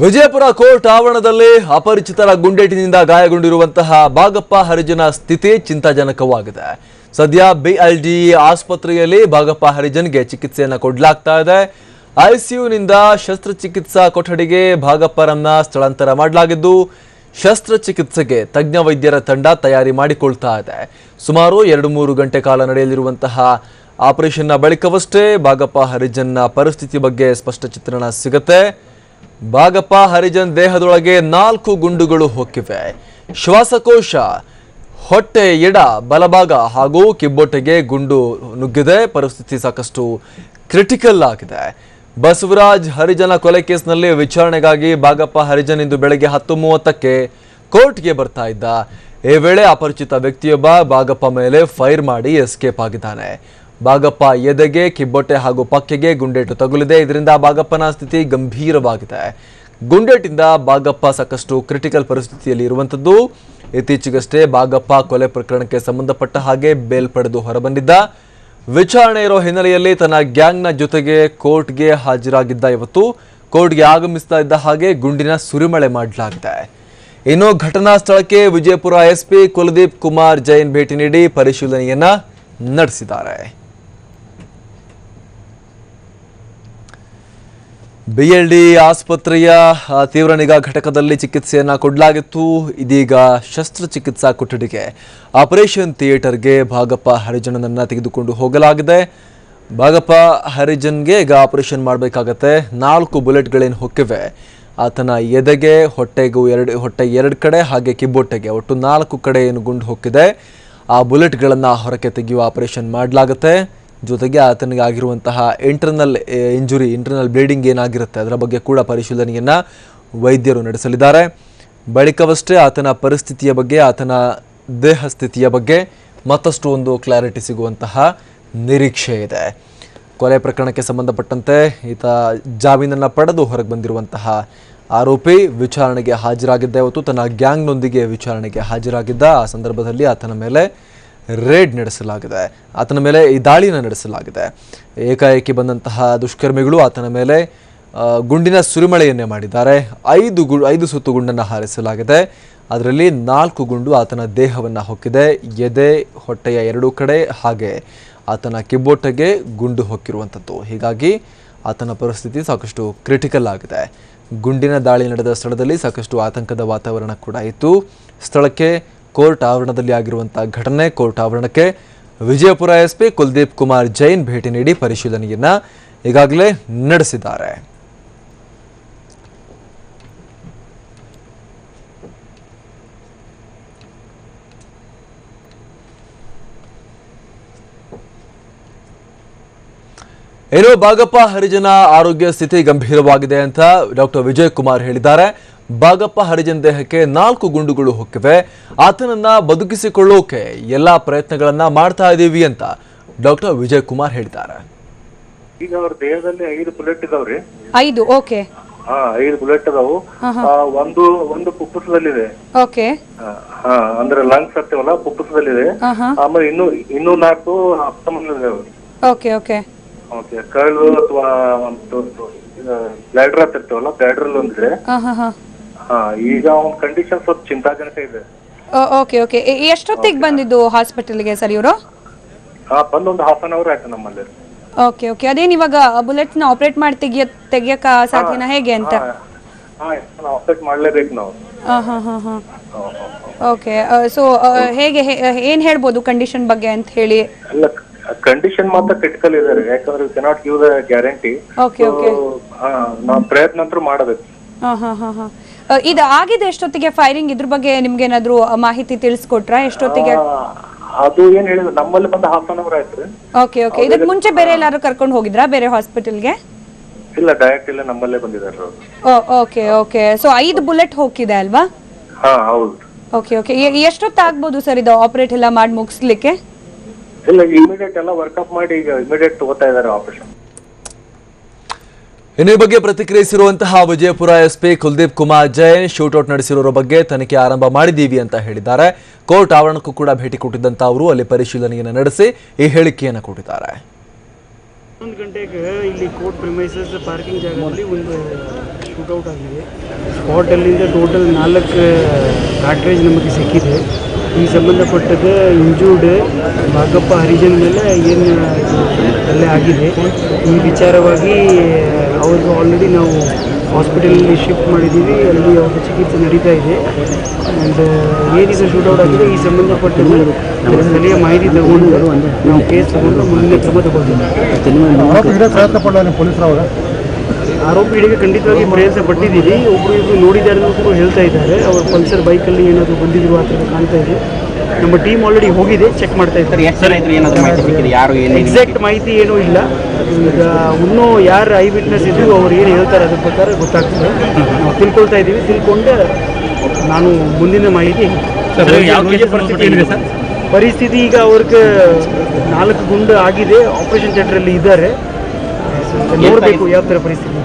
Vijayapura court ಆವರಣದಲ್ಲಿ ಅಪರಿಚಿತರ ಗುಂಡೇಟಿನಿಂದ ಗಾಯಗೊಂಡಿರುವಂತಹ ಬಾಗಪ್ಪ ಹರಿಜನ ಸ್ಥಿತಿ ಚಿಂತಾಜನಕವಾಗಿದೆ. ಸದ್ಯ ಬಿಎಲ್ಡಿ ಆಸ್ಪತ್ರೆಯಲ್ಲಿ ಬಾಗಪ್ಪ ಹರಿಜನ್ಗೆ ಚಿಕಿತ್ಸೆಯನ್ನು ಕೊಡಲಾಗ್ತಾ ಇದೆ. ಐಸಿಯುನಿಂದ ಶಸ್ತ್ರಚಿಕಿತ್ಸಾ ಕೊಠಡಿಗೆ ಭಾಗಪ್ಪರನ್ನ ಸ್ಥಳಾಂತರ ಮಾಡಲಾಗಿದ್ದು, ಶಸ್ತ್ರಚಿಕಿತ್ಸೆಗೆ ತಜ್ಞ ವೈದ್ಯರ ತಂಡ ತಯಾರಿ ಮಾಡಿಕೊಳ್ತಾ ಇದೆ. ಸುಮಾರು ಎರಡು ಮೂರು ಗಂಟೆ ಕಾಲ ನಡೆಯಲಿರುವಂತಹ ಆಪರೇಷನ್ನ ಬಳಿಕವಷ್ಟೇ ಭಾಗಪ್ಪ ಹರಿಜನ್ನ ಪರಿಸ್ಥಿತಿ ಬಗ್ಗೆ ಸ್ಪಷ್ಟ ಚಿತ್ರಣ ಸಿಗುತ್ತೆ. ಬಾಗಪ್ಪ ಹರಿಜನ್ ದೇಹದೊಳಗೆ ನಾಲ್ಕು ಗುಂಡುಗಳು ಹೊಕ್ಕಿವೆ. ಶ್ವಾಸಕೋಶ, ಹೊಟ್ಟೆ, ಎಡ, ಬಲಭಾಗ ಹಾಗೂ ಕಿಬ್ಬೊಟ್ಟೆಗೆ ಗುಂಡು ನುಗ್ಗಿದೆ. ಪರಿಸ್ಥಿತಿ ಸಾಕಷ್ಟು ಕ್ರಿಟಿಕಲ್ ಆಗಿದೆ. ಬಸವರಾಜ್ ಹರಿಜನ ಕೊಲೆ ಕೇಸ್ನಲ್ಲಿ ವಿಚಾರಣೆಗಾಗಿ ಬಾಗಪ್ಪ ಹರಿಜನ್ ಇಂದು ಬೆಳಗ್ಗೆ ಹತ್ತು ಮೂವತ್ತಕ್ಕೆ ಕೋರ್ಟ್ಗೆ ಬರ್ತಾ ಇದ್ದ. ಈ ವೇಳೆ ಅಪರಿಚಿತ ವ್ಯಕ್ತಿಯೊಬ್ಬ ಬಾಗಪ್ಪ ಮೇಲೆ ಫೈರ್ ಮಾಡಿ ಎಸ್ಕೇಪ್ ಆಗಿದ್ದಾನೆ. ಬಾಗಪ್ಪ ಎದೆಗೆ, ಕಿಬ್ಬೊಟ್ಟೆ ಹಾಗೂ ಪಕ್ಕೆಗೆ ಗುಂಡೇಟು ತಗುಲಿದೆ. ಇದರಿಂದ ಬಾಗಪ್ಪನ ಸ್ಥಿತಿ ಗಂಭೀರವಾಗಿದೆ. ಗುಂಡೇಟಿಂದ ಬಾಗಪ್ಪ ಸಾಕಷ್ಟು ಕ್ರಿಟಿಕಲ್ ಪರಿಸ್ಥಿತಿಯಲ್ಲಿ ಇರುವಂಥದ್ದು ಇತ್ತೀಚೆಗಷ್ಟೇ ಬಾಗಪ್ಪ ಕೊಲೆ ಪ್ರಕರಣಕ್ಕೆ ಸಂಬಂಧಪಟ್ಟ ಹಾಗೆ ಬೇಲ್ ಪಡೆದು ಹೊರಬಂದಿದ್ದ. ವಿಚಾರಣೆ ಇರೋ ಹಿನ್ನೆಲೆಯಲ್ಲಿ ತನ್ನ ಗ್ಯಾಂಗ್ನ ಜೊತೆಗೆ ಕೋರ್ಟ್ಗೆ ಹಾಜರಾಗಿದ್ದ ಇವತ್ತು. ಕೋರ್ಟ್ಗೆ ಆಗಮಿಸ್ತಾ ಇದ್ದ ಹಾಗೆ ಗುಂಡಿನ ಸುರಿಮಳೆ ಮಾಡಲಾಗಿದೆ. ಇನ್ನು ಘಟನಾ ಸ್ಥಳಕ್ಕೆ ವಿಜಯಪುರ ಎಸ್ಪಿ ಕುಲದೀಪ್ ಕುಮಾರ್ ಜೈನ್ ಭೇಟಿ ನೀಡಿ ಪರಿಶೀಲನೆಯನ್ನ ನಡೆಸಿದ್ದಾರೆ. ಬಿಎಲ್ಡಿ ಆಸ್ಪತ್ರೆಯ ತೀವ್ರ ನಿಗಾ ಘಟಕದಲ್ಲಿ ಚಿಕಿತ್ಸೆಯನ್ನು ಕೊಡಲಾಗಿತ್ತು. ಇದೀಗ ಶಸ್ತ್ರಚಿಕಿತ್ಸಾ ಕೊಠಡಿಗೆ ಆಪರೇಷನ್ ಥಿಯೇಟರ್ಗೆ ಭಾಗಪ್ಪ ಹರಿಜನನನ್ನ ತೆಗೆದುಕೊಂಡು ಹೋಗಲಾಗಿದೆ. ಭಾಗಪ್ಪ ಹರಿಜನ್ಗೆ ಈಗ ಆಪರೇಷನ್ ಮಾಡಬೇಕಾಗತ್ತೆ. ನಾಲ್ಕು ಬುಲೆಟ್ಗಳೇನು ಹೊಕ್ಕಿವೆ. ಆತನ ಎದೆಗೆ, ಹೊಟ್ಟೆಗೂ ಎರಡು, ಹೊಟ್ಟೆ ಎರಡು ಕಡೆ, ಹಾಗೆ ಕಿಬ್ಬೊಟ್ಟೆಗೆ ಒಟ್ಟು ನಾಲ್ಕು ಕಡೆ ಏನು ಗುಂಡು ಹೊಕ್ಕಿದೆ. ಆ ಬುಲೆಟ್ಗಳನ್ನು ಹೊರಕ್ಕೆ ತೆಗೆಯುವ ಆಪರೇಷನ್ ಮಾಡಲಾಗುತ್ತೆ. ಜೊತೆಗೆ ಆತನಿಗೆ ಆಗಿರುವಂತಹ ಇಂಟರ್ನಲ್ ಇಂಜುರಿ ಇಂಟರ್ನಲ್ ಬ್ಲೀಡಿಂಗ್ ಏನಾಗಿರುತ್ತೆ? ಅದರ ಬಗ್ಗೆ ಕೂಡ ಪರಿಶೀಲನೆಯನ್ನು ವೈದ್ಯರು ನಡೆಸಲಿದ್ದಾರೆ. ಬಳಿಕವಷ್ಟೇ ಆತನ ಪರಿಸ್ಥಿತಿಯ ಬಗ್ಗೆ, ಆತನ ದೇಹ ಸ್ಥಿತಿಯ ಬಗ್ಗೆ ಮತ್ತಷ್ಟು ಒಂದು ಕ್ಲಾರಿಟಿ ಸಿಗುವಂತಹ ನಿರೀಕ್ಷೆ ಇದೆ. ಕೊಲೆ ಪ್ರಕರಣಕ್ಕೆ ಸಂಬಂಧಪಟ್ಟಂತೆ ಈತ ಜಾಮೀನನ್ನು ಪಡೆದು ಹೊರಗೆ ಬಂದಿರುವಂತಹ ಆರೋಪಿ ವಿಚಾರಣೆಗೆ ಹಾಜರಾಗಿದ್ದ ಇವತ್ತು ತನ್ನ ಗ್ಯಾಂಗ್ನೊಂದಿಗೆ ವಿಚಾರಣೆಗೆ ಹಾಜರಾಗಿದ್ದ ಆ ಸಂದರ್ಭದಲ್ಲಿ ಆತನ ಮೇಲೆ ರೇಡ್ ನಡೆಸಲಾಗಿದೆ. ಆತನ ಮೇಲೆ ಈ ದಾಳಿನ ನಡೆಸಲಾಗಿದೆ. ಏಕಾಏಕಿ ಬಂದಂತಹ ದುಷ್ಕರ್ಮಿಗಳು ಆತನ ಮೇಲೆ ಗುಂಡಿನ ಸುರಿಮಳೆಯನ್ನೇ ಮಾಡಿದ್ದಾರೆ. ಐದು ಗು, ಐದು ಸುತ್ತು ಗುಂಡನ್ನು ಹಾರಿಸಲಾಗಿದೆ. ಅದರಲ್ಲಿ ನಾಲ್ಕು ಗುಂಡು ಆತನ ದೇಹವನ್ನು ಹೊಕ್ಕಿದೆ. ಎದೆ, ಹೊಟ್ಟೆಯ ಎರಡೂ ಕಡೆ ಹಾಗೆ ಆತನ ಕಿಬ್ಬೊಟ್ಟೆಗೆ ಗುಂಡು ಹೊಕ್ಕಿರುವಂಥದ್ದು. ಹೀಗಾಗಿ ಆತನ ಪರಿಸ್ಥಿತಿ ಸಾಕಷ್ಟು ಕ್ರಿಟಿಕಲ್ ಆಗಿದೆ. ಗುಂಡಿನ ದಾಳಿ ನಡೆದ ಸ್ಥಳದಲ್ಲಿ ಸಾಕಷ್ಟು ಆತಂಕದ ವಾತಾವರಣ ಕೂಡ ಇತ್ತು. ಸ್ಥಳಕ್ಕೆ ಕೋರ್ಟ್ ಆವರಣದಲ್ಲಿ ಆಗಿರುವಂತಹ ಘಟನೆ, ಕೋರ್ಟ್ ಆವರಣಕ್ಕೆ ವಿಜಯಪುರ ಎಸ್ಪಿ ಕುಲ್ದೀಪ್ ಕುಮಾರ್ ಜೈನ್ ಭೇಟಿ ನೀಡಿ ಪರಿಶೀಲನೆಯನ್ನ ಈಗಾಗಲೇ ನಡೆಸಿದ್ದಾರೆ. ಏನೋ ಬಾಗಪ್ಪ ಹರಿಜನ ಆರೋಗ್ಯ ಸ್ಥಿತಿ ಗಂಭೀರವಾಗಿದೆ ಅಂತ ಡಾಕ್ಟರ್ ವಿಜಯ್ ಕುಮಾರ್ ಹೇಳಿದ್ದಾರೆ. ಬಾಗಪ್ಪ ಹರಿಜನ್ ದೇಹಕ್ಕೆ ನಾಲ್ಕು ಗುಂಡುಗಳು ಹೊಕ್ಕಿವೆ. ಆತನನ್ನ ಬದುಕಿಸಿಕೊಳ್ಳೋಕೆ ಎಲ್ಲಾ ಪ್ರಯತ್ನಗಳನ್ನ ಮಾಡ್ತಾ ಇದ್ದೀವಿ ಅಂತ ಡಾಕ್ಟರ್ ವಿಜಯ್ ಕುಮಾರ್ ಹೇಳಿದ್ದಾರೆ. ಈಗ ಅವ್ರ ದೇಹದಲ್ಲಿ ಐದು ಬುಲೆಟ್ ಇದಾವ್ರಿ. ಐದು ಓಕೆ. ಹಾ ಐದು ಬುಲೆಟ್ ಅದಾವು ಆ, ಒಂದು ಒಂದು ಪುಪ್ಪಸದಲ್ಲಿದೆ. ಓಕೆ. ಆ, ಹಾ ಅಂದ್ರೆ ಲಂಗ್ಸ್ ಹತ್ತಿವಲ್ಲ ಪುಪ್ಪಸದಲ್ಲಿದೆ. ಆಹಾ ಆಮೇಲೆ ಇನ್ನು ಇನ್ನೂ ನಾಲ್ಕು ಅಪ್ತಮಲ್ಲಿದೆ ಓಕೆ ಓಕೆ. ಓಕೆ ಕರ್ಳು ಅಥವಾ ಒಂದು ಬ್ಲಾಡರ್ ಹತ್ತಿರ್ತೀವಲ್ಲ ಬ್ಲಾಡರ್ ಒಂದಿದೆ. ಆಹಾ ಹಾ ಹಾ. ಈಗ ಅವನ ಕಂಡೀಷನ್ ಸ್ವಲ್ಪ ಚಿಂತಾಜನಕ ಇದೆ. Okay okay. ಎಷ್ಟೊತ್ತಿಗೆ ಬಂದಿದ್ದು ಹಾಸ್ಪಿಟಲ್ಗೆ ಸರ್ ಇವರು? ಆ, ಬಂದ್ ಒಂದು ಹಾಫ್ ಅನ್ ಅವರ್ ಆಯ್ತು ನಮ್ಮಲ್ಲಿ. Okay okay. ಅದೇನು ಇವಾಗ ಬುಲೆಟ್ನ ಆಪರೇಟ್ ಮಾಡಿ ತೆಗಿಯ ತೆಗಿಯಕ್ಕ ಸಾಧ್ಯನಾ ಹೇಗೆ ಅಂತ? ಆಪರೇಟ್ ಮಾಡ್ಲೇಬೇಕು ನಾವು. ಹಾಂ ಹಾಂ ಹಾಂ ಹಾಂ. ಓಕೆ ಸೊ ಹೇಗೆ ಏನು ಹೇಳ್ಬೋದು ಕಂಡೀಷನ್ ಬಗ್ಗೆ ಅಂತ ಹೇಳಿ? ಅಲ್ಲ ಕಂಡೀಷನ್ ಮಾತ್ರ ಕ್ರಿಟಿಕಲ್ ಇದೆ ರೀ ಯಾಕಂದ್ರೆ cannot give the guarantee okay okay. ನಾವು ಪ್ರಯತ್ನ ಅಂತೂ ಮಾಡಬೇಕು. ಹಾ ಹಾ ಹಾ ಹಾಂ. ಇದು ಆಗಿದೆ ಎಷ್ಟೊತ್ತಿಗೆ ಫೈರಿಂಗ್ ಇದ್ರ ಬಗ್ಗೆ ನಿಮ್ಗೆ ಏನಾದ್ರು ಮಾಹಿತಿ ತಿಳಿಸ್ಕೊಟ್ರಾ? ಎಷ್ಟೊತ್ತಿಗೆ? ಅದು ಏನ್ ಹೇಳಿದ್ರು ನಮ್ಮಲ್ಲಿ ಬಂದ ಹಾಫ್ ಅನ್ ಅವರ್ ಆಯ್ತು ರೀ. ಓಕೆ ಓಕೆ ಇದಕ್ ಮುಂಚೆ ಬೇರೆ ಎಲ್ಲಾರು ಕರ್ಕೊಂಡು ಹೋಗಿದ್ರಾ? ಬೇರೆ ಹಾಸ್ಪಿಟಲ್ಗೆ ಇಲ್ಲ ಡೈರೆಕ್ಟ್ ಇಲ್ಲ ನಮ್ಮಲ್ಲೇ ಬಂದಿದ್ದಾರೆ ಅವ್ರು. ಓಕೆ ಓಕೆ ಸೊ ಐದು ಬುಲೆಟ್ ಹೋಗಿದೆ ಅಲ್ವಾ? ಹಾ ಹೌದು. ಓಕೆ ಓಕೆ ಎಷ್ಟೊತ್ತು ಆಗ್ಬೋದು ಸರ್ ಇದು ಆಪರೇಟ್ ಎಲ್ಲ ಮಾಡಿ ಮುಗಿಸ್ಲಿಕ್ಕೆ? ಇಲ್ಲ ಇಮಿಡಿಯೇಟ್ ಎಲ್ಲ ವರ್ಕಪ್ ಮಾಡಿ ಈಗ ಇಮಿಡಿಯೇಟ್ ತಗೋತಾ ಇದ್ದಾರೆ ಆಪರೇಷನ್ ಇನ್ನು ಬಗ್ಗೆ ಪ್ರತಿಕ್ರಿಯಿಸಿರುವಂತಹ ವಿಜಯಪುರ ಎಸ್ಪಿ ಕುಲ್ದೀಪ್ ಕುಮಾರ್ ಜೈನ್ ಶೂಟೌಟ್ ನಡೆಸಿರೋರ ಬಗ್ಗೆ ತನಿಖೆ ಆರಂಭ ಮಾಡಿದ್ದೀವಿ ಅಂತ ಹೇಳಿದ್ದಾರೆ. ಕೋರ್ಟ್ ಆವರಣಕ್ಕೂ ಕೂಡ ಭೇಟಿ ಕೊಟ್ಟಿದ್ದಂತ ಅವರು ಅಲ್ಲಿ ಪರಿಶೀಲನೆಯನ್ನು ನಡೆಸಿ ಈ ಹೇಳಿಕೆಯನ್ನು ಕೊಟ್ಟಿದ್ದಾರೆ. ಒಂದು ಗಂಟೆಗೆ ಇಲ್ಲಿ ಕೋರ್ಟ್ ಪ್ರಿಮೈಸಸ್ ಪಾರ್ಕಿಂಗ್ ಜಾಗದಲ್ಲಿ ಒಂದು ಆಗಿದೆ. ಸ್ಪಾಟಲ್ಲಿಂದ ಟೋಟಲ್ ನಾಲ್ಕು ಕಾಟ್ರೇಜ್ ನಮಗೆ ಸಿಕ್ಕಿದೆ. ಈ ಸಂಬಂಧಪಟ್ಟದ ಇಂಜೂರ್ಡ್ ಭಾಗಪ್ಪ ಹರಿಜನ್ ಮೇಲೆ ಏನು ಅಲ್ಲೇ ಆಗಿದೆ. ಈ ವಿಚಾರವಾಗಿ ಅವ್ರಿಗೆ ಆಲ್ರೆಡಿ ನಾವು ಹಾಸ್ಪಿಟಲಲ್ಲಿ ಶಿಫ್ಟ್ ಮಾಡಿದ್ದೀವಿ. ಅಲ್ಲಿ ಅವ್ರ ಚಿಕಿತ್ಸೆ ನಡೀತಾ ಇದೆ. ಆ್ಯಂಡ್ ಏನಿದೆ ಶೂಟೌಟ್ ಆಗಿದೆ ಈ ಸಂಬಂಧಪಟ್ಟದ್ದು ಸ್ಥಳೀಯ ಮಾಹಿತಿ ತಗೊಂಡು ನಾವು ಕೇಸ್ ತಗೊಂಡು ಮುಂದಿನ ಕ್ರಮ ಪಡಲ್ಲ ಪೊಲೀಸರು ಅವರ? ಆರೋಪಿ ಹಿಡಿಗೆ ಖಂಡಿತವಾಗಿ ಪ್ರಯತ್ನ ಪಟ್ಟಿದ್ದೀವಿ. ಒಬ್ಬರು ಇಬ್ಬರು ನೋಡಿದ್ದಾರೆ ಕೂಡ ಹೇಳ್ತಾ ಇದ್ದಾರೆ. ಅವ್ರ ಪಲ್ಸರ್ ಬೈಕಲ್ಲಿ ಏನಾದರೂ ಬಂದಿದ್ರು ಆ ಥರ ಕಾಣ್ತಾ ಇದೆ. ನಮ್ಮ ಟೀಮ್ ಆಲ್ರೆಡಿ ಹೋಗಿದೆ ಚೆಕ್ ಮಾಡ್ತಾ ಇದ್ದಾರೆ ಎಷ್ಟು ಜನ ಇದ್ರು ಮಾಹಿತಿ ಸಿಕ್ಕಿದೆ ಯಾರು ಏನು ಎಕ್ಸಾಕ್ಟ್ ಮಾಹಿತಿ ಏನೂ ಇಲ್ಲ. ಈಗ ಇನ್ನೂ ಯಾರು ಐ ವಿಟ್ನೆಸ್ ಇದ್ರು ಅವ್ರು ಏನು ಹೇಳ್ತಾರೆ ಅದ್ರ ಪ್ರಕಾರ ಗೊತ್ತಾಗ್ತದೆ. ನಾವು ತಿಳ್ಕೊಳ್ತಾ ಇದ್ದೀವಿ. ತಿಳ್ಕೊಂಡು ನಾನು ಮುಂದಿನ ಮಾಹಿತಿ ಪರಿಸ್ಥಿತಿ ಈಗ ಅವ್ರಿಗೆ ನಾಲ್ಕು ಗುಂಡು ಆಗಿದೆ. ಆಪರೇಷನ್ ಥಿಯೇಟ್ರಲ್ಲಿ ಇದ್ದಾರೆ. ನೋಡಬೇಕು ಯಾವ ಥರ ಪರಿಸ್ಥಿತಿ.